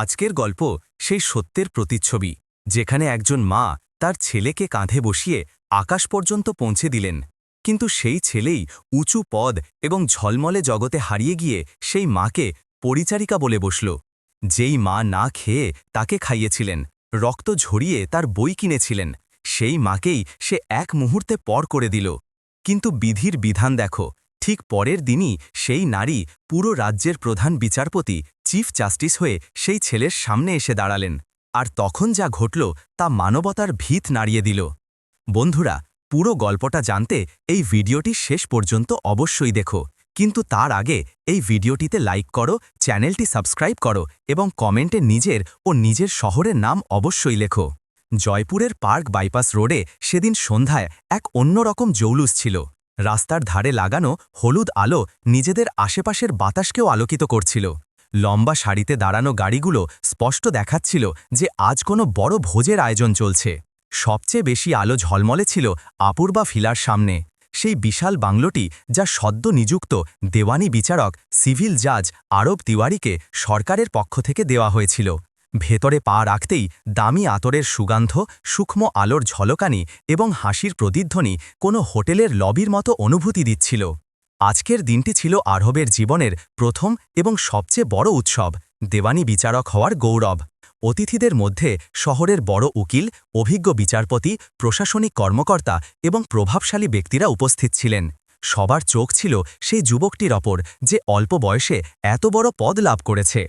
আজকের গল্প সেই সত্যের প্রতিচ্ছবি, যেখানে একজন মা তার ছেলেকে কাঁধে বসিয়ে আকাশ পর্যন্ত পৌঁছে দিলেন। কিন্তু সেই ছেলেই উঁচু পদ এবং ঝলমলে জগতে হারিয়ে গিয়ে সেই মাকে পরিচারিকা বলে বসল। যেই মা না খেয়ে তাকে খাইয়েছিলেন, রক্ত ঝরিয়ে তার বই কিনেছিলেন, সেই মাকেই সে এক মুহূর্তে পর করে দিল। কিন্তু বিধির বিধান দেখো ঠিক পরের দিনই সেই নারী পুরো রাজ্যের প্রধান বিচারপতি, চিফ জাস্টিস হয়ে সেই ছেলের সামনে এসে দাঁড়ালেন। আর তখন যা ঘটল তা মানবতার ভিত নাড়িয়ে দিল। বন্ধুরা, পুরো গল্পটা জানতে এই ভিডিওটি শেষ পর্যন্ত অবশ্যই দেখো। কিন্তু তার আগে এই ভিডিওটিতে লাইক করো, চ্যানেলটি সাবস্ক্রাইব করো এবং কমেন্টে নিজের ও নিজের শহরের নাম অবশ্যই লেখো। জয়পুরের পার্ক বাইপাস রোডে সেদিন সন্ধ্যায় এক অন্যরকম জৌলুস ছিল। রাস্তার ধারে লাগানো হলুদ আলো নিজেদের আশেপাশের বাতাসকেও আলোকিত করছিল। লম্বা সারিতে দাঁড়ানো গাড়িগুলো স্পষ্ট দেখাচ্ছিল যে আজ কোনো বড় ভোজের আয়োজন চলছে। সবচেয়ে বেশি আলো ঝলমলে ছিল আপুর্বা ফিলার সামনে। সেই বিশাল বাংলোটি যা সদ্য নিযুক্ত দেওয়ানি বিচারক, সিভিল জাজ আরব তিওয়ারিকে সরকারের পক্ষ থেকে দেওয়া হয়েছিল। ভেতরে পা রাখতেই দামি আতরের সুগন্ধ, সূক্ষ্ম আলোর ঝলকানি এবং হাসির প্রতিধ্বনি কোনো হোটেলের লবির মতো অনুভূতি দিচ্ছিল। আজকের দিনটি ছিল আরবের জীবনের প্রথম এবং সবচেয়ে বড় উৎসব, দেওয়ানি বিচারক হওয়ার গৌরব। অতিথিদের মধ্যে শহরের বড় উকিল, অভিজ্ঞ বিচারপতি, প্রশাসনিক কর্মকর্তা এবং প্রভাবশালী ব্যক্তিরা উপস্থিত ছিলেন। সবার চোখ ছিল সেই যুবকটির অপর যে অল্প বয়সে এত বড় পদ লাভ করেছে।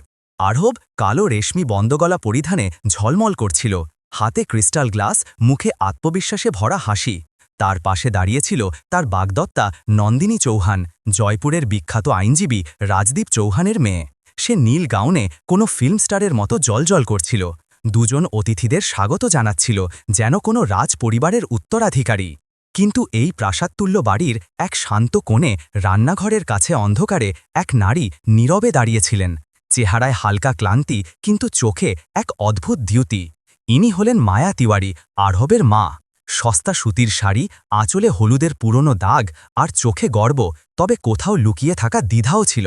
আরব কালো রেশমি বন্দগলা পরিধানে ঝলমল করছিল। হাতে ক্রিস্টাল গ্লাস, মুখে আত্মবিশ্বাসে ভরা হাসি। তার পাশে দাঁড়িয়েছিল তার বাগদত্তা নন্দিনী চৌহান, জয়পুরের বিখ্যাত আইনজীবী রাজদীপ চৌহানের মেয়ে। সে নীল গাউনে কোনো ফিল্ম স্টারের মতো জলজল করছিল। দুজন অতিথিদের স্বাগত জানাচ্ছিল, যেন কোনো রাজ পরিবারের উত্তরাধিকারী। কিন্তু এই প্রাসাদতুল্য বাড়ির এক শান্ত কোণে রান্নাঘরের কাছে অন্ধকারে এক নারী নীরবে দাঁড়িয়েছিলেন। চেহারায় হালকা ক্লান্তি, কিন্তু চোখে এক অদ্ভুত দ্যুতি। ইনি হলেন মায়া তিওয়ারি, আরহবের মা। সস্তা সুতির শাড়ি, আঁচলে হলুদের পুরনো দাগ আর চোখে গর্ব, তবে কোথাও লুকিয়ে থাকা দ্বিধাও ছিল।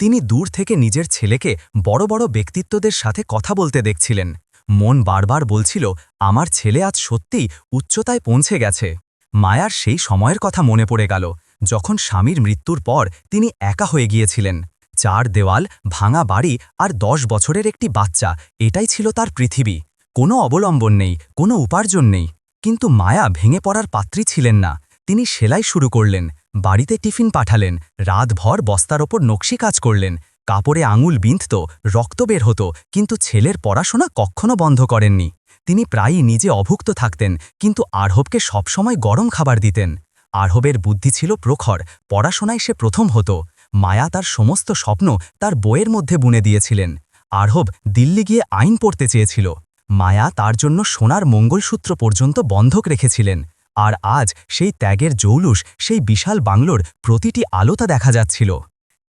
তিনি দূর থেকে নিজের ছেলেকে বড় বড় ব্যক্তিত্বদের সাথে কথা বলতে দেখছিলেন। মন বারবার বলছিল, আমার ছেলে আজ সত্যিই উচ্চতায় পৌঁছে গেছে। মায়ার সেই সময়ের কথা মনে পড়ে গেল, যখন স্বামীর মৃত্যুর পর তিনি একা হয়ে গিয়েছিলেন। চার দেওয়াল, ভাঙা বাড়ি আর দশ বছরের একটি বাচ্চা, এটাই ছিল তার পৃথিবী। কোনো অবলম্বন নেই, কোনো উপার্জন নেই। কিন্তু মায়া ভেঙে পড়ার পাত্রী ছিলেন না। তিনি সেলাই শুরু করলেন, বাড়িতে টিফিন পাঠালেন, রাতভর বস্তার ওপর নকশি কাজ করলেন, কাপড়ে আঙুল বিঁধত, রক্ত বের হতো, কিন্তু ছেলের পড়াশোনা কখনো বন্ধ করেননি। তিনি প্রায়ই নিজে অভুক্ত থাকতেন, কিন্তু আরহবকে সবসময় গরম খাবার দিতেন। আরহবের বুদ্ধি ছিল প্রখর, পড়াশোনায় সে প্রথম হতো। মায়া তার সমস্ত স্বপ্ন তার বইয়ের মধ্যে বুনে দিয়েছিলেন। আরহব দিল্লি গিয়ে আইন পড়তে চেয়েছিল। মায়া তার জন্য সোনার মঙ্গলসূত্র পর্যন্ত বন্ধক রেখেছিলেন। আর আজ সেই ত্যাগের জৌলুস, সেই বিশাল বাংলোর প্রতিটি আলোতা দেখা যাচ্ছিল।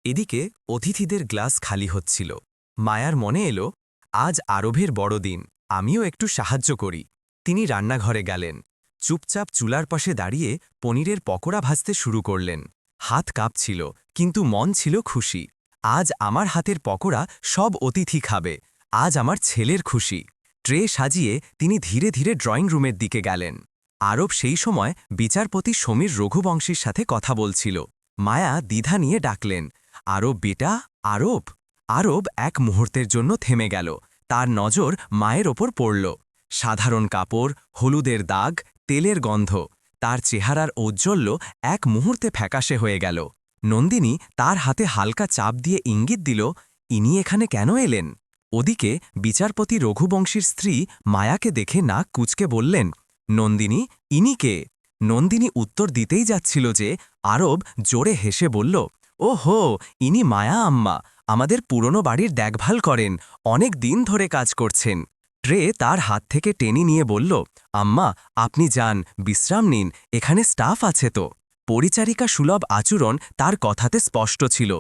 এদিকে অতিথিদের গ্লাস খালি হচ্ছিল। মায়ার মনে এলো, আজ আরবের বড়দিন আমিও একটু সাহায্য করি। তিনি রান্নাঘরে গেলেন। চুপচাপ চুলার পাশে দাঁড়িয়ে পনিরের পকোড়া ভাজতে শুরু করলেন। হাত কাঁপছিল কিন্তু মন ছিল খুশি। আজ আমার হাতের পকোড়া সব অতিথি খাবে। আজ আমার ছেলের খুশি। ট্রে সাজিয়ে তিনি ধীরে ধীরে ড্রয়িং রুমের দিকে গেলেন। আরব সেই সময় বিচারপতি সমীর রঘুবংশীর সাথে কথা বলছিল। মায়া দ্বিধা নিয়ে ডাকলেন, আরব বেটা, আরব? আরব এক মুহূর্তের জন্য থেমে গেল। তার নজর মায়ের ওপর পড়ল। সাধারণ কাপড়, হলুদের দাগ, তেলের গন্ধ। তার চেহারার ঔজ্জ্বল্য এক মুহূর্তে ফ্যাকাশে হয়ে গেল। নন্দিনী তার হাতে হালকা চাপ দিয়ে ইঙ্গিত দিল, ইনি এখানে কেন এলেন? ওদিকে বিচারপতি রঘুবংশীর স্ত্রী মায়াকে দেখে নাক কুচকে বললেন, নন্দিনী, ইনি কে? নন্দিনী উত্তর দিতেই যাচ্ছিল যে আরব জোরে হেসে বলল ও হো ইনি মায়া আম্মা, আমাদের পুরনো বাড়ির দেখভাল করেন, অনেক দিন ধরে কাজ করছেন। ট্রে তার হাত থেকে টেনে নিয়ে বলল, আম্মা, আপনি যান, বিশ্রাম নিন, এখানে স্টাফ আছে তো। পরিচারিকা সুলভ আচরণ তার কথাতে স্পষ্ট ছিল,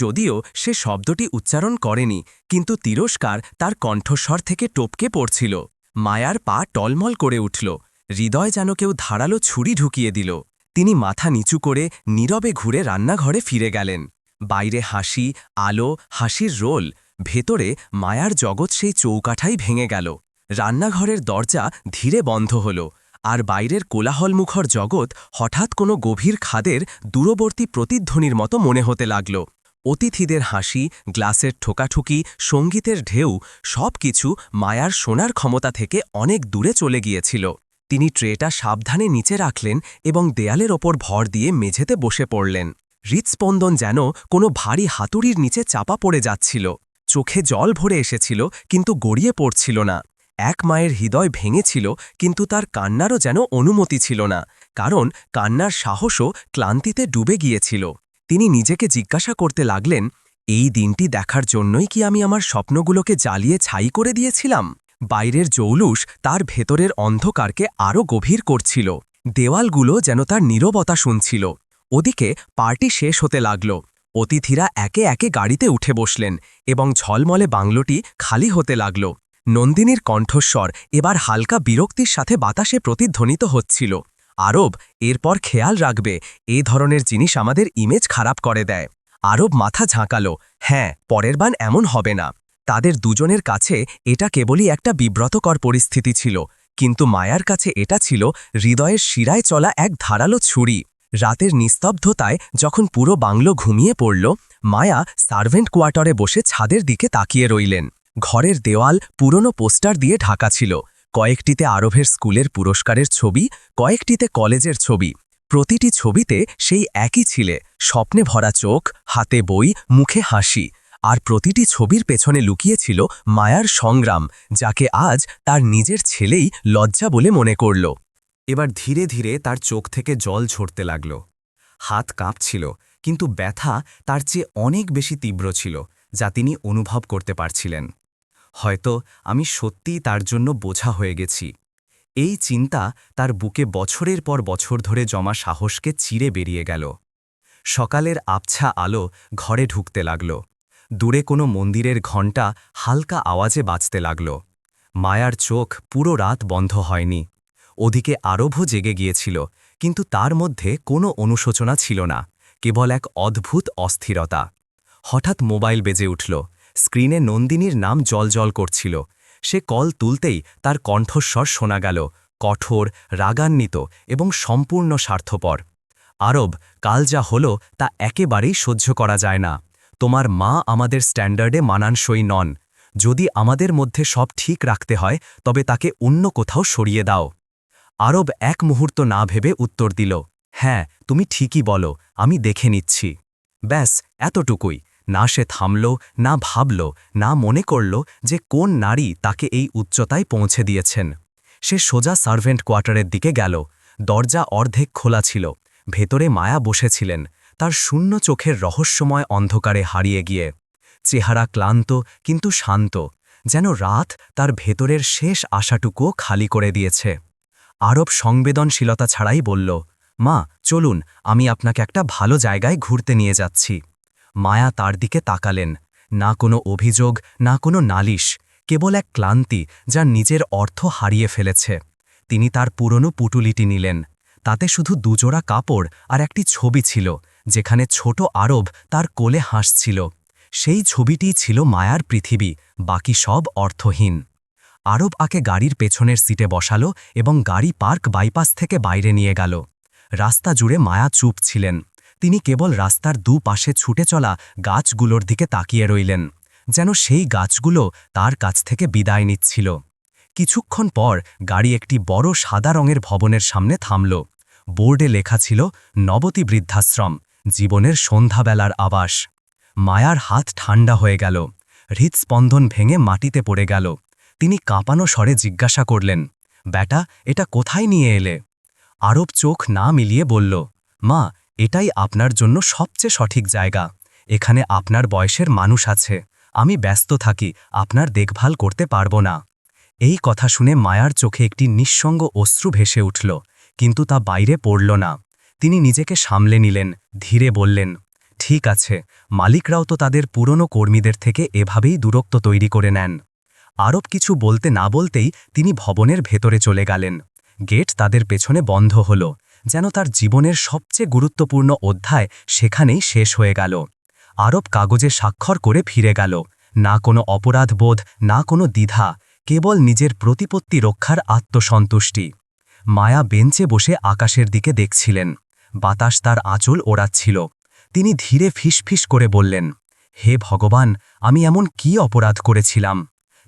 যদিও সে শব্দটি উচ্চারণ করেনি, কিন্তু তিরস্কার তার কণ্ঠস্বর থেকে টপকে পড়ছিল। মায়ার পা টলমল করে উঠল, হৃদয় যেন কেউ ধারালো ছুরি ঢুকিয়ে দিল। তিনি মাথা নিচু করে নীরবে ঘুরে রান্নাঘরে ফিরে গেলেন। বাইরে হাসি, আলো, হাসির রোল, ভেতরে মায়ার জগৎ সেই চৌকাঠাই ভেঙে গেল। রান্নাঘরের দরজা ধীরে বন্ধ হল আর বাইরের কোলাহলমুখর জগৎ হঠাৎ কোনো গভীর খাদের দূরবর্তী প্রতিধ্বনির মতো মনে হতে লাগল। অতিথিদের হাসি, গ্লাসের ঠোকাঠুকি, সঙ্গীতের ঢেউ সব কিছু মায়ার শোনার ক্ষমতা থেকে অনেক দূরে চলে গিয়েছিল। তিনি ট্রেটা সাবধানে নিচে রাখলেন এবং দেয়ালের ওপর ভর দিয়ে মেঝেতে বসে পড়লেন। হৃৎস্পন্দন যেন কোনো ভারী হাতুড়ির নিচে চাপা পড়ে যাচ্ছিল। চোখে জল ভরে এসেছিল, কিন্তু গড়িয়ে পড়ছিল না। এক মায়ের হৃদয় ভেঙেছিল, কিন্তু তার কান্নারও যেন অনুমতি ছিল না, কারণ কান্নার সাহসও ক্লান্তিতে ডুবে গিয়েছিল। তিনি নিজেকে জিজ্ঞাসা করতে লাগলেন, এই দিনটি দেখার জন্যই কি আমি আমার স্বপ্নগুলোকে জ্বালিয়ে ছাই করে দিয়েছিলাম? বাইরের জৌলুস তার ভেতরের অন্ধকারকে আরও গভীর করছিল। দেওয়ালগুলো যেন তার নীরবতা শুনছিল। ওদিকে পার্টি শেষ হতে লাগল। অতিথিরা একে একে গাড়িতে উঠে বসলেন এবং ঝলমলে বাংলোটি খালি হতে লাগল। নন্দিনীর কণ্ঠস্বর এবার হালকা বিরক্তির সাথে বাতাসে প্রতিধ্বনিত হচ্ছিল। আরব, এরপর খেয়াল রাখবে, এ ধরনের জিনিস আমাদের ইমেজ খারাপ করে দেয়। আরব মাথা ঝাঁকালো হ্যাঁ পরের বান এমন হবে না। তাদের দুজনের কাছে এটা কেবলই একটা বিব্রতকর পরিস্থিতি ছিল, কিন্তু মায়ার কাছে এটা ছিল হৃদয়ের শিরায় চলা এক ধারালো ছুরি। রাতের নিস্তব্ধতায় যখন পুরো বাংলো ঘুমিয়ে পড়ল, মায়া সার্ভেন্ট কোয়ার্টারে বসে ছাদের দিকে তাকিয়ে রইলেন। ঘরের দেওয়াল পুরনো পোস্টার দিয়ে ঢাকা ছিল। কয়েকটিতে আরবের স্কুলের পুরস্কারের ছবি, কয়েকটিতে কলেজের ছবি। প্রতিটি ছবিতে সেই একই ছিলে, স্বপ্নে ভরা চোখ, হাতে বই, মুখে হাসি। আর প্রতিটি ছবির পেছনে লুকিয়েছিল মায়ার সংগ্রাম, যাকে আজ তার নিজের ছেলেই লজ্জা বলে মনে করল। এবার ধীরে ধীরে তার চোখ থেকে জল ঝরতে লাগল। হাত কাঁপছিল, কিন্তু ব্যথা তার চেয়ে অনেক বেশি তীব্র ছিল, যা তিনি অনুভব করতে পারছিলেন। হয়তো আমি সত্যিই তার জন্য বোঝা হয়ে গেছি। এই চিন্তা তার বুকে বছরের পর বছর ধরে জমা সাহসকে চিরে বেরিয়ে গেল। সকালের আবছা আলো ঘরে ঢুকতে লাগল। দূরে কোনো মন্দিরের ঘণ্টা হালকা আওয়াজে বাজতে লাগল। মায়ার চোখ পুরো রাত বন্ধ হয়নি। ওদিকে আরভও জেগে গিয়েছিল, কিন্তু তার মধ্যে কোনো অনুশোচনা ছিল না, কেবল এক অদ্ভুত অস্থিরতা। হঠাৎ মোবাইল বেজে উঠল। স্ক্রিনে নন্দিনীর নাম জলজল করছিল। সে কল তুলতেই তার কণ্ঠস্বর শোনা গেল, কঠোর, রাগান্বিত এবং সম্পূর্ণ স্বার্থপর। আরব, কাল যা হল তা একেবারেই সহ্য করা যায় না। তোমার মা আমাদের স্ট্যান্ডার্ডে মানানসই নন। যদি আমাদের মধ্যে সব ঠিক রাখতে হয়, তবে তাকে অন্য কোথাও সরিয়ে দাও। আরব এক মুহূর্ত না ভেবে উত্তর দিল হ্যাঁ তুমি ঠিকই বলো, আমি দেখে নিচ্ছি। ব্যাস, এতটুকুই। না সে থামল, না ভাবল, না মনে করল যে কোন নারী তাকে এই উচ্চতায় পৌঁছে দিয়েছেন। সে সোজা সার্ভেন্ট কোয়ার্টারের দিকে গেল। দরজা অর্ধেক খোলা ছিল। ভেতরে মায়া বসেছিলেন। তার শূন্য চোখের রহস্যময় অন্ধকারে হারিয়ে গিয়ে। চেহারা ক্লান্ত, কিন্তু শান্ত। যেন রাত তার ভেতরের শেষ আশাটুকুও খালি করে দিয়েছে। আরব সংবেদনশীলতা ছাড়াই বলল, মা, চলুন, আমি আপনাকে একটা ভালো জায়গায় ঘুরতে নিয়ে যাচ্ছি। মায়া তার দিকে তাকালেন। না কোনো অভিযোগ, না কোনো নালিশ, কেবল এক ক্লান্তি যা নিজের অর্থ হারিয়ে ফেলেছে। তিনি তার পুরনো পুটুলিটি নিলেন। তাতে শুধু দুজোড়া কাপড় আর একটি ছবি ছিল, যেখানে ছোট আরব তার কোলে হাসছিল। সেই ছবিটিই ছিল মায়ার পৃথিবী, বাকি সব অর্থহীন। আরব আকে গাড়ির পেছনের সিটে বসালো এবং গাড়ি পার্ক বাইপাস থেকে বাইরে নিয়ে গেল। রাস্তা জুড়ে মায়া চুপ ছিলেন। তিনি কেবল রাস্তার দু পাশে ছুটে চলা গাছগুলোর দিকে তাকিয়ে রইলেন, যেন সেই গাছগুলো তার কাছ থেকে বিদায় নিচ্ছিল। কিছুক্ষণ পর গাড়ি একটি বড় সাদা রঙের ভবনের সামনে থামল। বোর্ডে লেখা ছিল, নবতী বৃদ্ধাশ্রম, জীবনের সন্ধ্যাবেলার আবাস। মায়ার হাত ঠান্ডা হয়ে গেল। হৃৎস্পন্দন ভেঙে মাটিতে পড়ে গেল। তিনি কাঁপানো স্বরে জিজ্ঞাসা করলেন ব্যাটা এটা কোথায় নিয়ে এলে? আরব চোখ না মিলিয়ে বলল, মা এটাই আপনার জন্য সবচেয়ে সঠিক জায়গা। এখানে আপনার বয়সের মানুষ আছে। আমি ব্যস্ত থাকি, আপনার দেখভাল করতে পারব না। এই কথা শুনে মায়ার চোখে একটি নিঃসঙ্গ অশ্রু ভেসে উঠল, কিন্তু তা বাইরে পড়ল না। তিনি নিজেকে সামলে নিলেন, ধীরে বললেন, ঠিক আছে, মালিকরাও তো তাদের পুরনো কর্মীদের থেকে এভাবেই দূরত্ব তৈরি করে নেন। আরব কিছু বলতে না বলতেই তিনি ভবনের ভেতরে চলে গেলেন। গেট তাদের পেছনে বন্ধ হল। যেন তার জীবনের সবচেয়ে গুরুত্বপূর্ণ অধ্যায় সেখানেই শেষ হয়ে গেল। আরব কাগজে স্বাক্ষর করে ফিরে গেল। না কোনো অপরাধবোধ, না কোনো দ্বিধা, কেবল নিজের প্রতিপত্তি রক্ষার আত্মসন্তুষ্টি। মায়া বেঞ্চে বসে আকাশের দিকে দেখছিলেন। বাতাস তার আঁচল ওড়াচ্ছিল। তিনি ধীরে ফিসফিস করে বললেন, হে ভগবান, আমি এমন কি অপরাধ করেছিলাম?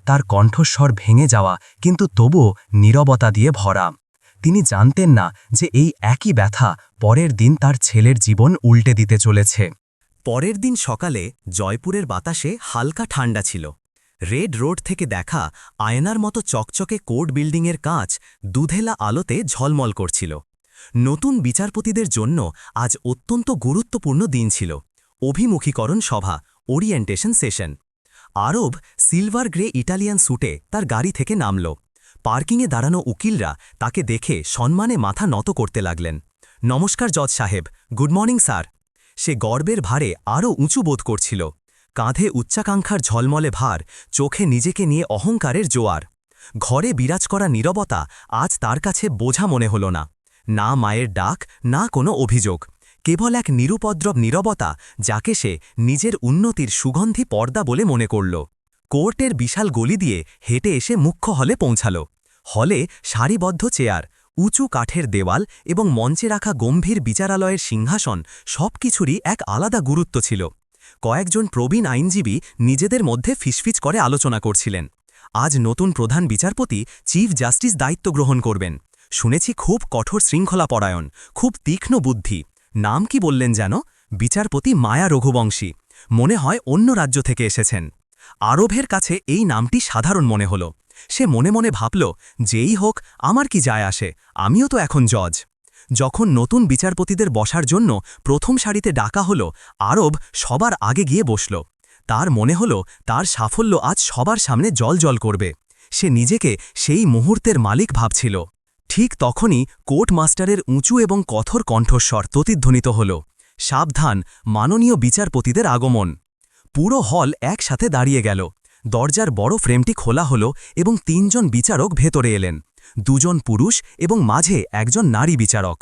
তার কণ্ঠস্বর ভেঙে যাওয়া, কিন্তু তবুও নীরবতা দিয়ে ভরা। তিনি জানতেন না যে এই একই ব্যথা পরের দিন তার ছেলের জীবন উল্টে দিতে চলেছে। পরের দিন সকালে জয়পুরের বাতাসে হালকা ঠান্ডা ছিল। রেড রোড থেকে দেখা আয়নার মতো চকচকে কোর্ট বিল্ডিংয়ের কাঁচ দুধেলা আলোতে ঝলমল করছিল। নতুন বিচারপতিদের জন্য আজ অত্যন্ত গুরুত্বপূর্ণ দিন ছিল। অভিমুখীকরণ সভা, ওরিয়েন্টেশন সেশন। আরব সিলভার গ্রে ইটালিয়ান স্যুটে তার গাড়ি থেকে নামল। পার্কিংয়ে দাঁড়ানো উকিলরা তাকে দেখে সম্মানে মাথা নত করতে লাগলেন। নমস্কার জজ সাহেব, গুড মর্নিং স্যার। সে গর্বের ভারে আরও উঁচু বোধ করছিল। কাঁধে উচ্চাকাঙ্ক্ষার ঝলমলে ভার, চোখে নিজেকে নিয়ে অহংকারের জোয়ার। ঘরে বিরাজ করা নীরবতা আজ তার কাছে বোঝা মনে হল না। না মায়ের ডাক, না কোনো অভিযোগ। কেবল এক নিরুপদ্রব নীরবতা যাকে সে নিজের উন্নতির সুগন্ধি পর্দা বলে মনে করল। কোর্টের বিশাল গলি দিয়ে হেঁটে এসে মুখ্য হলে পৌঁছাল। হলে সারিবদ্ধ চেয়ার, উঁচু কাঠের দেওয়াল এবং মঞ্চে রাখা গম্ভীর বিচারালয়ের সিংহাসন সবকিছুরই এক আলাদা গুরুত্ব ছিল। কয়েকজন প্রবীণ আইনজীবী নিজেদের মধ্যে ফিসফিচ করে আলোচনা করছিলেন। আজ নতুন প্রধান বিচারপতি চিফ জাস্টিস দায়িত্ব গ্রহণ করবেন। শুনেছি খুব কঠোর শৃঙ্খলা পরায়ণ খুব তীক্ষ্ণ বুদ্ধি। নাম কি বললেন যেন? বিচারপতি মায়া রঘুবংশী। মনে হয় অন্য রাজ্য থেকে এসেছেন। আরবের কাছে এই নামটি সাধারণ মনে হল। সে মনে মনে ভাবল, যেই হোক, আমার কি যায় আসে? আমিও তো এখন জজ। যখন নতুন বিচারপতিদের বসার জন্য প্রথম সারিতে ডাকা হল, আরব সবার আগে গিয়ে বসল। তার মনে হল, তার সাফল্য আজ সবার সামনে জল জল করবে। সে নিজেকে সেই মুহূর্তের মালিক ভাবছিল। ঠিক তখনই কোর্ট মাস্টারের উঁচু এবং কঠোর কণ্ঠস্বর প্রতিধ্বনিত হল। সাবধান, মাননীয় বিচারপতিদের আগমন। পুরো হল একসাথে দাঁড়িয়ে গেল। দরজার বড় ফ্রেমটি খোলা হল এবং তিনজন বিচারক ভেতরে এলেন। দুজন পুরুষ এবং মাঝে একজন নারী বিচারক।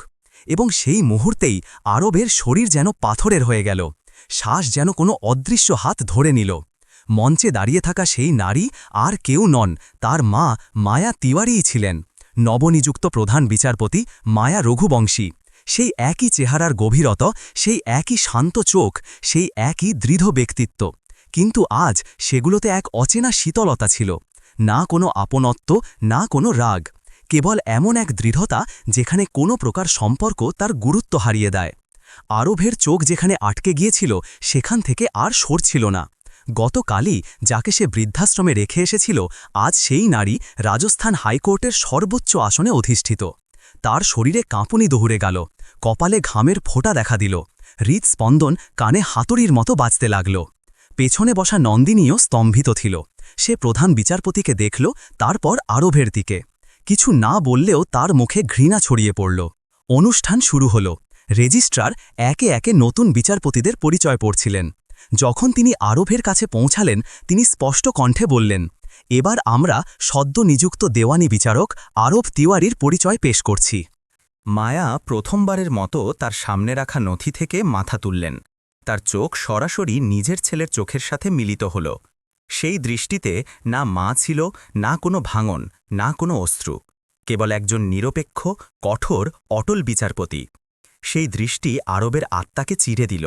এবং সেই মুহূর্তেই আরবের শরীর যেন পাথরের হয়ে গেল। শ্বাস যেন কোনো অদৃশ্য হাত ধরে নিল। মঞ্চে দাঁড়িয়ে থাকা সেই নারী আর কেউ নন, তার মা মায়া তিওয়ারিই ছিলেন। নবনিযুক্ত প্রধান বিচারপতি মায়া রঘুবংশী। সেই একই চেহারার গভীরত, সেই একই শান্ত চোখ, সেই একই দৃঢ় ব্যক্তিত্ব। কিন্তু আজ সেগুলোতে এক অচেনা শীতলতা ছিল, না কোনো আপনত্ব, না কোনো রাগ, কেবল এমন এক দৃঢ়তা যেখানে কোনো প্রকার সম্পর্ক তার গুরুত্ব হারিয়ে দেয়। আরবের চোখ যেখানে আটকে গিয়েছিল, সেখান থেকে আর সরছিল না। গতকালই যাকে সে বৃদ্ধাশ্রমে রেখে এসেছিল, আজ সেই নারী রাজস্থান হাইকোর্টের সর্বোচ্চ আসনে অধিষ্ঠিত। তার শরীরে কাঁপুনি দৌড়ে গেল, কপালে ঘামের ফোঁটা দেখা দিল, হৃদস্পন্দন কানে হাতুড়ির মতো বাজতে লাগল। পেছনে বসা নন্দিনীও স্তম্ভিত ছিল। সে প্রধান বিচারপতিকে দেখল, তারপর আরবের দিকে কিছু না বললেও তার মুখে ঘৃণা ছড়িয়ে পড়ল। অনুষ্ঠান শুরু হল। রেজিস্ট্রার একে একে নতুন বিচারপতিদের পরিচয় পড়ছিলেন। যখন তিনি আরবের কাছে পৌঁছালেন, তিনি স্পষ্ট কণ্ঠে বললেন, এবার আমরা সদ্য নিযুক্ত দেওয়ানি বিচারক আরব তিওয়ারির পরিচয় পেশ করছি। মায়া প্রথমবারের মতো তার সামনে রাখা নথি থেকে মাথা তুললেন। তার চোখ সরাসরি নিজের ছেলের চোখের সাথে মিলিত হল। সেই দৃষ্টিতে না মা ছিল, না কোনো ভাঙন, না কোনো অশ্রু। কেবল একজন নিরপেক্ষ, কঠোর, অটল বিচারপতি। সেই দৃষ্টি আরবের আত্মাকে চিরে দিল।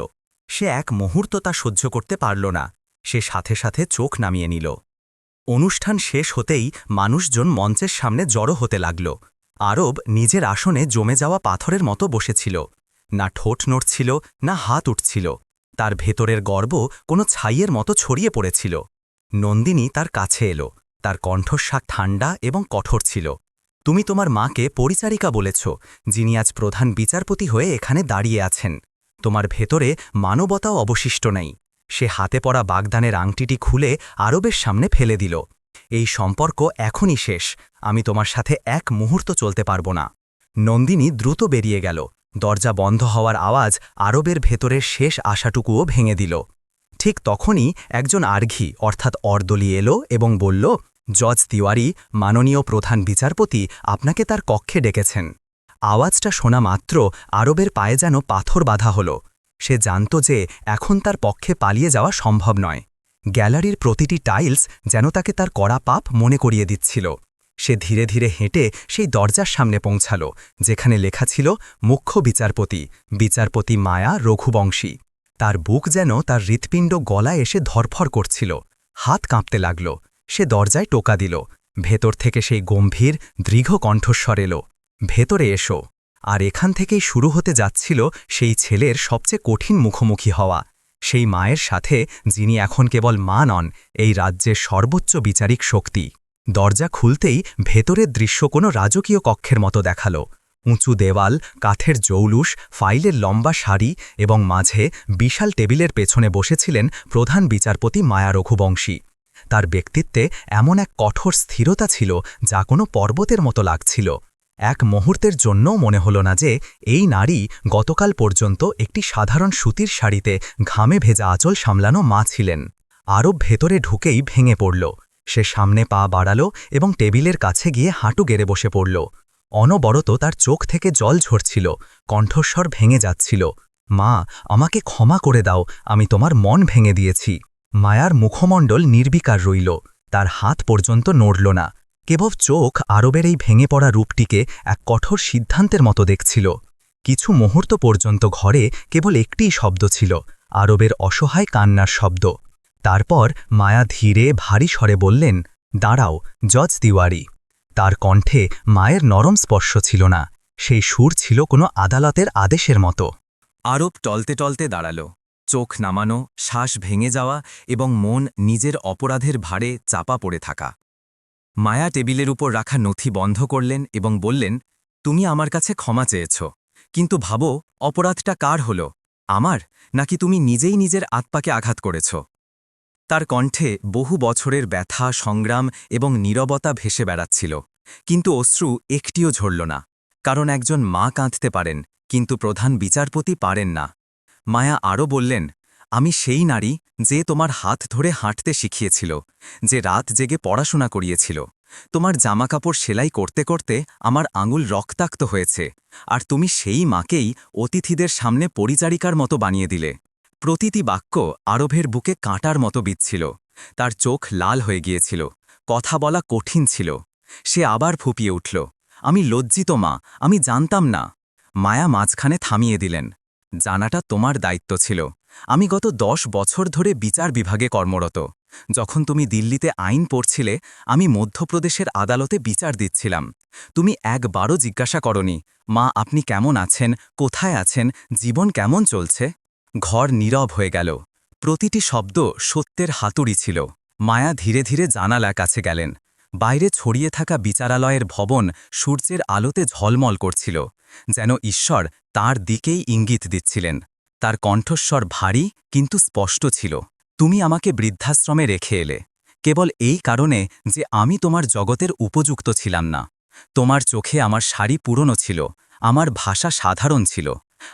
সে এক মুহূর্ত তা সহ্য করতে পারল না। সে সাথে সাথে চোখ নামিয়ে নিল। অনুষ্ঠান শেষ হতেই মানুষজন মঞ্চের সামনে জড়ো হতে লাগল। আরব নিজের আসনে জমে যাওয়া পাথরের মতো বসেছিল। না ঠোঁট নড়ছিল, না হাত উঠছিল। তার ভেতরের গর্ব কোনো ছাইয়ের মতো ছড়িয়ে পড়েছিল। নন্দিনী তার কাছে এলো। তার কণ্ঠস্বাক ঠান্ডা এবং কঠোর ছিল। তুমি তোমার মাকে পরিচারিকা বলেছ, যিনি আজ প্রধান বিচারপতি হয়ে এখানে দাঁড়িয়ে আছেন। তোমার ভেতরে মানবতাও অবশিষ্ট নেই। সে হাতে পড়া বাগদানের আংটিটি খুলে আরবের সামনে ফেলে দিল। এই সম্পর্ক এখনই শেষ। আমি তোমার সাথে এক মুহূর্ত চলতে পারব না। নন্দিনী দ্রুত বেরিয়ে গেল। দরজা বন্ধ হওয়ার আওয়াজ আরবের ভেতরের শেষ আশাটুকুও ভেঙে দিল। ঠিক তখনই একজন আর্ঘি, অর্থাৎ অর্দলি এলো এবং বলল, জজ তিওয়ারি, মাননীয় প্রধান বিচারপতি, আপনাকে তার কক্ষে ডেকেছেন। আওয়াজটা শোনা মাত্র আরবের পায়ে যেন পাথর বাঁধা হল। সে জানত যে এখন তার পক্ষে পালিয়ে যাওয়া সম্ভব নয়। গ্যালারির প্রতিটি টাইলস যেন তাকে তার করা পাপ মনে করিয়ে দিচ্ছিল। সে ধীরে ধীরে হেঁটে সেই দরজার সামনে পৌঁছাল, যেখানে লেখা ছিল, মুখ্য বিচারপতি বিচারপতি মায়া রঘুবংশী। তার বুক যেন তার হৃৎপিণ্ড গলায় এসে ধরফর করছিল। হাত কাঁপতে লাগল। সে দরজায় টোকা দিল। ভেতর থেকে সেই গম্ভীর, দৃঢ় কণ্ঠস্বর এলো। ভেতরে এসো। আর এখান থেকেই শুরু হতে যাচ্ছিল সেই ছেলের সবচেয়ে কঠিন মুখোমুখি হওয়া। সেই মায়ের সাথে, যিনি এখন কেবল মা নন, এই রাজ্যের সর্বোচ্চ বিচারিক শক্তি। দরজা খুলতেই ভেতরের দৃশ্য কোনো রাজকীয় কক্ষের মতো দেখাল। উঁচু দেওয়াল, কাঠের জৌলুস, ফাইলের লম্বা শাড়ি এবং মাঝে বিশাল টেবিলের পেছনে বসেছিলেন প্রধান বিচারপতি মায়া রঘুবংশী। তার ব্যক্তিত্বে এমন এক কঠোর স্থিরতা ছিল যা কোনো পর্বতের মতো লাগছিল। এক মুহূর্তের জন্যও মনে হল না যে এই নারী গতকাল পর্যন্ত একটি সাধারণ সুতির শাড়িতে ঘামে ভেজা আঁচল সামলানো মা ছিলেন। আরব ভেতরে ঢুকেই ভেঙে পড়ল। সে সামনে পা বাড়াল এবং টেবিলের কাছে গিয়ে হাঁটু গেড়ে বসে পড়ল। অনবরত তার চোখ থেকে জল ঝরছিল, কণ্ঠস্বর ভেঙে যাচ্ছিল। মা, আমাকে ক্ষমা করে দাও, আমি তোমার মন ভেঙে দিয়েছি। মায়ার মুখমণ্ডল নির্বিকার রইল, তার হাত পর্যন্ত নড়ল না। কেবল চোখ আরবের এই ভেঙে পড়া রূপটিকে এক কঠোর সিদ্ধান্তের মতো দেখছিল। কিছু মুহূর্ত পর্যন্ত ঘরে কেবল একটিই শব্দ ছিল, আরবের অসহায় কান্নার শব্দ। তারপর মায়া ধীরে ভারী স্বরে বললেন, দাঁড়াও, জজ তিওয়ারি। তার কণ্ঠে মায়ের নরম স্পর্শ ছিল না, সেই সুর ছিল কোনো আদালতের আদেশের মতো। আরব টলতে টলতে দাঁড়াল, চোখ নামানো, শ্বাস ভেঙে যাওয়া এবং মন নিজের অপরাধের ভারে চাপা পড়ে থাকা। মায়া টেবিলের উপর রাখা নথি বন্ধ করলেন এবং বললেন, তুমি আমার কাছে ক্ষমা চেয়েছ, কিন্তু ভাবো, অপরাধটা কার হল? আমার, নাকি তুমি নিজেই নিজের আত্মাকে আঘাত করেছ? তার কণ্ঠে বহু বছরের ব্যথা, সংগ্রাম এবং নীরবতা ভেসে বেড়াচ্ছিল। কিন্তু অশ্রু একটিও ঝরল না। কারণ একজন মা কাঁদতে পারেন, কিন্তু প্রধান বিচারপতি পারেন না। মায়া আরও বললেন, আমি সেই নারী যে তোমার হাত ধরে হাঁটতে শিখিয়েছিল, যে রাত জেগে পড়াশোনা করিয়েছিল। তোমার জামাকাপড় সেলাই করতে করতে আমার আঙুল রক্তাক্ত হয়েছে, আর তুমি সেই মাকেই অতিথিদের সামনে পরিচারিকার মতো বানিয়ে দিলে। প্রতিটি বাক্য আরবের বুকে কাঁটার মতো বিচ্ছিল তার চোখ লাল হয়ে গিয়েছিল। কথা বলা কঠিন ছিল। সে আবার ফুপিয়ে উঠল। আমি লজ্জিত, মা। আমি জানতাম না। মায়া মাঝখানে থামিয়ে দিলেন। জানাটা তোমার দায়িত্ব ছিল। আমি গত দশ বছর ধরে বিচার বিভাগে কর্মরত। যখন তুমি দিল্লিতে আইন পড়ছিলে, আমি মধ্যপ্রদেশের আদালতে বিচার দিচ্ছিলাম। তুমি একবারও জিজ্ঞাসা করনি, মা, আপনি কেমন আছেন? কোথায় আছেন? জীবন কেমন চলছে? ঘর নীরব হয়ে গেল। প্রতিটি শব্দ সত্যের হাতুড়ি ছিল। মায়া ধীরে ধীরে জানালা কাছে গেলেন। বাইরে ছড়িয়ে থাকা বিচারালয়ের ভবন সূর্যের আলোতে ঝলমল করছিল, যেন ঈশ্বর তার দিকেই ইঙ্গিত দিচ্ছিলেন। তার কণ্ঠস্বর ভারী কিন্তু স্পষ্ট ছিল। তুমি আমাকে বৃদ্ধাশ্রমে রেখে এলে। কেবল এই কারণে যে আমি তোমার জগতের উপযুক্ত ছিলাম না। তোমার চোখে আমার শাড়ি পুরনো ছিল। আমার ভাষা সাধারণ ছিল।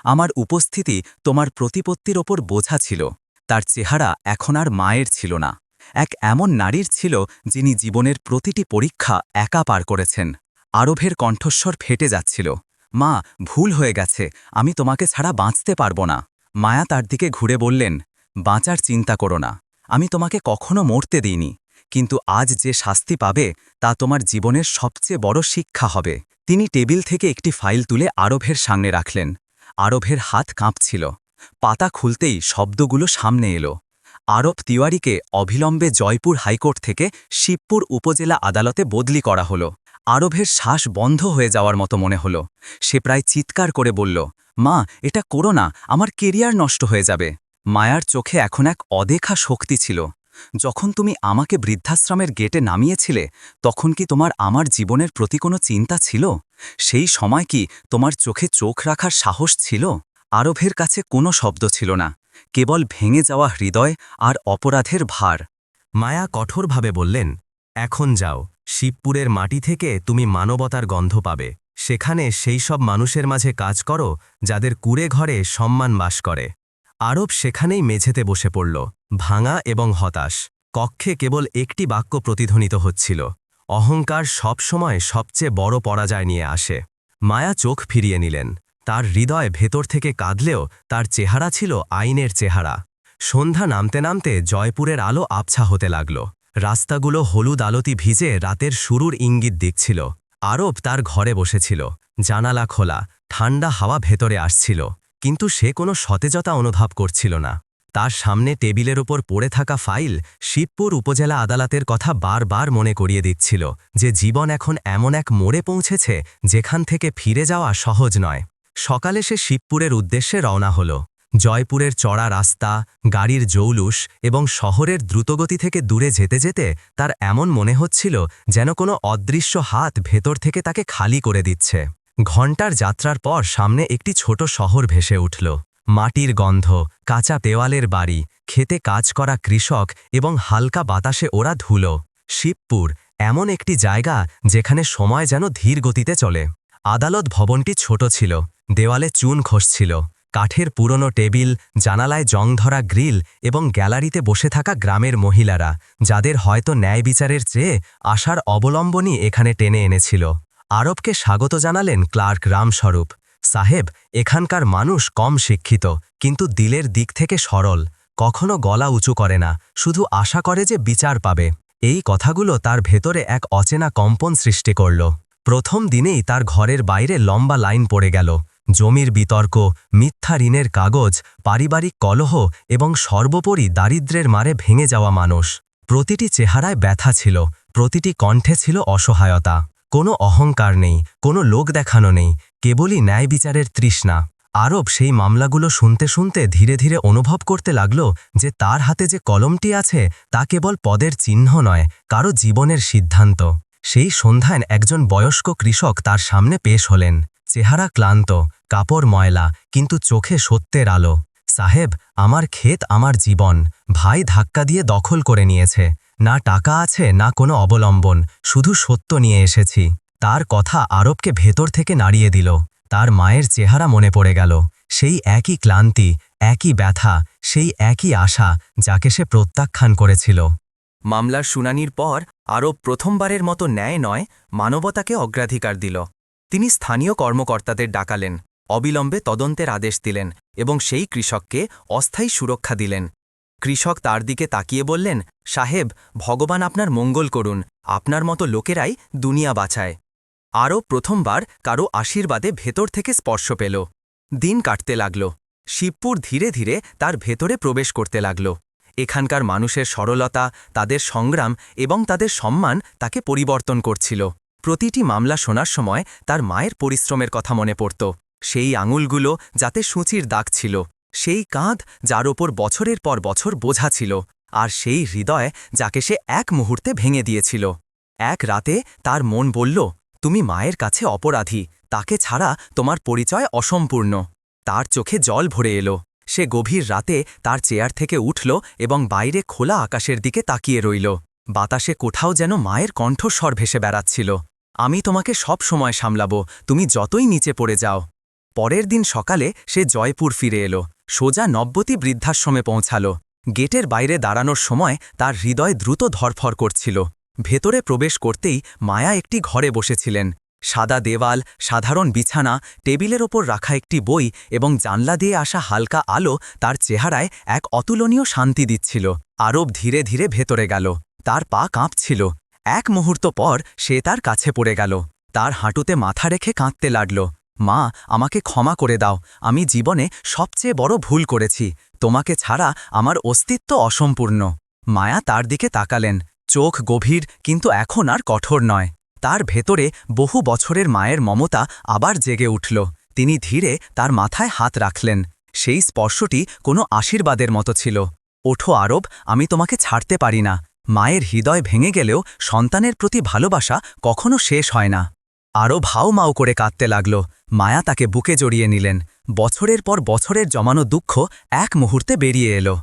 আমার উপস্থিতি তোমার প্রতিপত্তির ওপর বোঝা ছিল। তার চেহারা এখন আর মায়ের ছিল না। এক এমন নারীর ছিল যিনি জীবনের প্রতিটি পরীক্ষা একা পার করেছেন। আরবের কণ্ঠস্বর ফেটে যাচ্ছিল। মা, ভুল হয়ে গেছে। আমি তোমাকে ছাড়া বাঁচতে পারব না। মায়া তার দিকে ঘুরে বললেন, বাঁচার চিন্তা করো না। আমি তোমাকে কখনো মরতে দিইনি। কিন্তু আজ যে শাস্তি পাবে, তা তোমার জীবনের সবচেয়ে বড় শিক্ষা হবে। তিনি টেবিল থেকে একটি ফাইল তুলে আরবের সামনে রাখলেন। আরবের হাত কাঁপছিল। পাতা খুলতেই শব্দগুলো সামনে এলো। আরব তিওয়ারিকে অবিলম্বে জয়পুর হাইকোর্ট থেকে শিবপুর উপজেলা আদালতে বদলি করা হলো। আরবের শ্বাস বন্ধ হয়ে যাওয়ার মতো মনে হলো। সে প্রায় চিৎকার করে বলল, মা, এটা করো না, আমার কেরিয়ার নষ্ট হয়ে যাবে। মায়ার চোখে এখন এক অদেখা শক্তি ছিল। যখন তুমি আমাকে বৃদ্ধাশ্রমের গেটে নামিয়েছিলে, তখন কি তোমার আমার জীবনের প্রতি কোনো চিন্তা ছিল? সেই সময় কি তোমার চোখে চোখ রাখার সাহস ছিল? আরবের কাছে কোনো শব্দ ছিল না, কেবল ভেঙে যাওয়া হৃদয় আর অপরাধের ভার। মায়া কঠোরভাবে বললেন, এখন যাও, শিবপুরের মাটি থেকে তুমি মানবতার গন্ধ পাবে। সেখানে সেই সব মানুষের মাঝে কাজ করো, যাদের কুড়ে ঘরে সম্মান বাস করে। আরব সেখানেই মেঝেতে বসে পড়ল, ভাঙা এবং হতাশ। কক্ষে কেবল একটি বাক্য প্রতিধ্বনিত হচ্ছিল অহংকার সবসময় সবচেয়ে বড় পরাজয় নিয়ে আসে। মায়া চোখ ফিরিয়ে নিলেন। তার হৃদয় ভেতর থেকে কাঁদলেও তার চেহারা ছিল আইনের চেহারা। সন্ধ্যা নামতে নামতে জয়পুরের আলো আবছা হতে লাগল। রাস্তাগুলো হলুদ আলোতি ভিজে রাতের শুরুর ইঙ্গিত দিচ্ছিল। আরব তার ঘরে বসেছিল। জানালা খোলা, ঠান্ডা হাওয়া ভেতরে আসছিল। কিন্তু সে কোনো সতেজতা অনুভব করছিল না। তার সামনে টেবিলের ওপর পড়ে থাকা ফাইল শিবপুর উপজেলা আদালতের কথা বারবার মনে করিয়ে দিচ্ছিল যে জীবন এখন এমন এক মোড়ে পৌঁছেছে যেখান থেকে ফিরে যাওয়া সহজ নয়। সকালে সে শিবপুরের উদ্দেশ্যে রওনা হল। জয়পুরের চড়া রাস্তা, গাড়ির জৌলুস এবং শহরের দ্রুতগতি থেকে দূরে যেতে যেতে তার এমন মনে হচ্ছিল যেন কোনো অদৃশ্য হাত ভেতর থেকে তাকে খালি করে দিচ্ছে। ঘণ্টার যাত্রার পর সামনে একটি ছোট শহর ভেসে উঠল। মাটির গন্ধ, কাঁচা দেওয়ালের বাড়ি, খেতে কাজ করা কৃষক এবং হালকা বাতাসে ওরা ধুলো। শিবপুর, এমন একটি জায়গা যেখানে সময় যেন ধীর গতিতে চলে। আদালত ভবনটি ছোট ছিল, দেওয়ালে চুন খসছিল, কাঠের পুরনো টেবিল, জানালায় জং ধরা গ্রিল এবং গ্যালারিতে বসে থাকা গ্রামের মহিলারা, যাদের হয়তো ন্যায় বিচারের চেয়ে আশার অবলম্বনই এখানে টেনে এনেছিল। আরবকে স্বাগত জানালেন ক্লার্ক রামস্বরূপ। সাহেব, এখানকার মানুষ কম শিক্ষিত, কিন্তু দিলের দিক থেকে সরল। কখনো গলা উঁচু করে না, শুধু আশা করে যে বিচার পাবে। এই কথাগুলো তার ভেতরে এক অচেনা কম্পন সৃষ্টি করল। প্রথম দিনেই তার ঘরের বাইরে লম্বা লাইন পড়ে গেল। জমির বিতর্ক, মিথ্যা ঋণের কাগজ, পারিবারিক কলহ এবং সর্বোপরি দারিদ্র্যের মারে ভেঙে যাওয়া মানুষ। প্রতিটি চেহারায় ব্যথা ছিল, প্রতিটি কণ্ঠে ছিল অসহায়তা। কোনো অহংকার নেই, কোনো লোক দেখানো নেই কেবলই ন্যায় বিচারের তৃষ্ণা। আরব সেই মামলাগুলো শুনতে শুনতে ধীরে ধীরে অনুভব করতে লাগল যে তার হাতে যে কলমটি আছে, তা কেবল পদের চিহ্ন নয়, কারও জীবনের সিদ্ধান্ত। সেই সন্ধ্যায় একজন বয়স্ক কৃষক তার সামনে পেশ হলেন। চেহারা ক্লান্ত, কাপড় ময়লা, কিন্তু চোখে সত্যের আলো। সাহেব, আমার ক্ষেত আমার জীবন, ভাই ধাক্কা দিয়ে দখল করে নিয়েছে। না টাকা আছে, না কোনো অবলম্বন, শুধু সত্য নিয়ে এসেছি। তার কথা আরবকে ভেতর থেকে নাড়িয়ে দিল। তার মায়ের চেহারা মনে পড়ে গেল। সেই একই ক্লান্তি, একই ব্যথা, সেই একই আশা যাকে সে প্রত্যাখ্যান করেছিল। মামলার শুনানির পর আরব প্রথমবারের মতো ন্যায় নয়, মানবতাকে অগ্রাধিকার দিল। তিনি স্থানীয় কর্মকর্তাদের ডাকালেন, অবিলম্বে তদন্তের আদেশ দিলেন এবং সেই কৃষককে অস্থায়ী সুরক্ষা দিলেন। কৃষক তার দিকে তাকিয়ে বললেন, সাহেব, ভগবান আপনার মঙ্গল করুন। আপনার মতো লোকেরাই দুনিয়া বাঁচায়। আরও প্রথমবার কারও আশীর্বাদে ভেতর থেকে স্পর্শ পেল। দিন কাটতে লাগল। শিবপুর ধীরে ধীরে তার ভেতরে প্রবেশ করতে লাগল। এখানকার মানুষের সরলতা, তাদের সংগ্রাম এবং তাদের সম্মান তাকে পরিবর্তন করছিল। প্রতিটি মামলা শোনার সময় তার মায়ের পরিশ্রমের কথা মনে পড়ত। সেই আঙুলগুলো যাতে সূচির দাগ ছিল, সেই কাঁধ যার ওপর বছরের পর বছর বোঝা ছিল, আর সেই হৃদয় যাকে সে এক মুহূর্তে ভেঙে দিয়েছিল। এক রাতে তার মন বলল তুমি মায়ের কাছে অপরাধী। তাকে ছাড়া তোমার পরিচয় অসম্পূর্ণ। তার চোখে জল ভরে এলো। সে গভীর রাতে তার চেয়ার থেকে উঠল এবং বাইরে খোলা আকাশের দিকে তাকিয়ে রইল। বাতাসে কোথাও যেন মায়ের কণ্ঠস্বর ভেসে বেড়াচ্ছিল। আমি তোমাকে সব সময় সামলাবো, তুমি যতই নিচে পড়ে যাও। পরের দিন সকালে সে জয়পুর ফিরে এলো। সোজা নব্বতী বৃদ্ধাশ্রমে পৌঁছাল। গেটের বাইরে দাঁড়ানোর সময় তার হৃদয় দ্রুত ধরফর করছিল। ভেতরে প্রবেশ করতেই মায়া একটি ঘরে বসেছিলেন। সাদা দেওয়াল, সাধারণ বিছানা, টেবিলের ওপর রাখা একটি বই এবং জানলা দিয়ে আসা হালকা আলো তার চেহারায় এক অতুলনীয় শান্তি দিচ্ছিল। আরব ধীরে ধীরে ভেতরে গেল। তার পা কাঁপছিল। এক মুহূর্ত পর সে তার কাছে পড়ে গেল। তার হাঁটুতে মাথা রেখে কাঁদতে লাগল। মা, আমাকে ক্ষমা করে দাও। আমি জীবনে সবচেয়ে বড় ভুল করেছি। তোমাকে ছাড়া আমার অস্তিত্ব অসম্পূর্ণ। মায়া তার দিকে তাকালেন। চোখ গভীর কিন্তু এখন আর কঠোর নয়। তার ভেতরে বহু বছরের মায়ের মমতা আবার জেগে উঠল। তিনি ধীরে তার মাথায় হাত রাখলেন। সেই স্পর্শটি কোনো আশীর্বাদের মতো ছিল। ওঠো আরব, আমি তোমাকে ছাড়তে পারি না। মায়ের হৃদয় ভেঙে গেলেও সন্তানের প্রতি ভালোবাসা কখনো শেষ হয় না। আরও ভাও মাও করে কাঁদতে লাগল। মায়া তাকে বুকে জড়িয়ে নিলেন। বছরের পর বছরের জমানো দুঃখ এক মুহূর্তে বেরিয়ে এলো।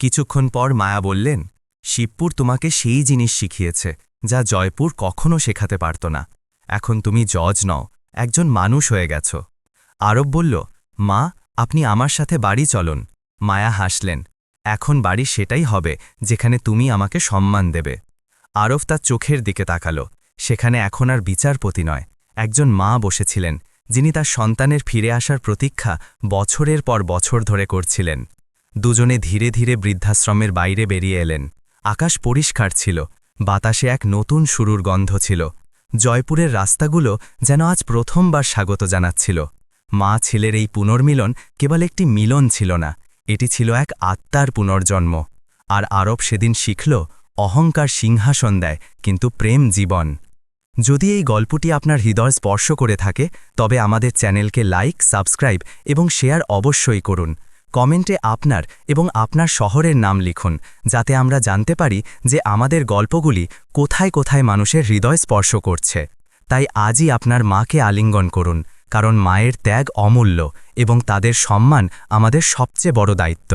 কিছুক্ষণ পর মায়া বললেন শিবপুর তোমাকে সেই জিনিস শিখিয়েছে, যা জয়পুর কখনো শেখাতে পারত না। এখন তুমি জজ নও, একজন মানুষ হয়ে গেছ। আরব বলল, মা, আপনি আমার সাথে বাড়ি চলুন। মায়া হাসলেন, এখন বাড়ি সেটাই হবে, যেখানে তুমি আমাকে সম্মান দেবে। আরব তার চোখের দিকে তাকালো, সেখানে এখন আর বিচারপতি নয়, একজন মা বসেছিলেন, যিনি তার সন্তানের ফিরে আসার প্রতীক্ষা বছরের পর বছর ধরে করছিলেন। দুজনে ধীরে ধীরে বৃদ্ধাশ্রমের বাইরে বেরিয়ে এলেন। আকাশ পরিষ্কার ছিল, বাতাসে এক নতুন শুরুর গন্ধ ছিল। জয়পুরের রাস্তাগুলো যেন আজ প্রথমবার স্বাগত জানাচ্ছিল। মা ছেলের এই পুনর্মিলন কেবল একটি মিলন ছিল না, এটি ছিল এক আত্মার পুনর্জন্ম। আর আরব সেদিন শিখল, অহংকার সিংহাসন দেয়, কিন্তু প্রেম জীবন। যদি এই গল্পটি আপনার হৃদয় স্পর্শ করে থাকে, তবে আমাদের চ্যানেলকে লাইক, সাবস্ক্রাইব এবং শেয়ার অবশ্যই করুন। কমেন্টে আপনার এবং আপনার শহরের নাম লিখুন, যাতে আমরা জানতে পারি যে আমাদের গল্পগুলি কোথায় কোথায় মানুষের হৃদয় স্পর্শ করছে। তাই আজই আপনার মাকে আলিঙ্গন করুন, কারণ মায়ের ত্যাগ অমূল্য এবং তাদের সম্মান আমাদের সবচেয়ে বড় দায়িত্ব।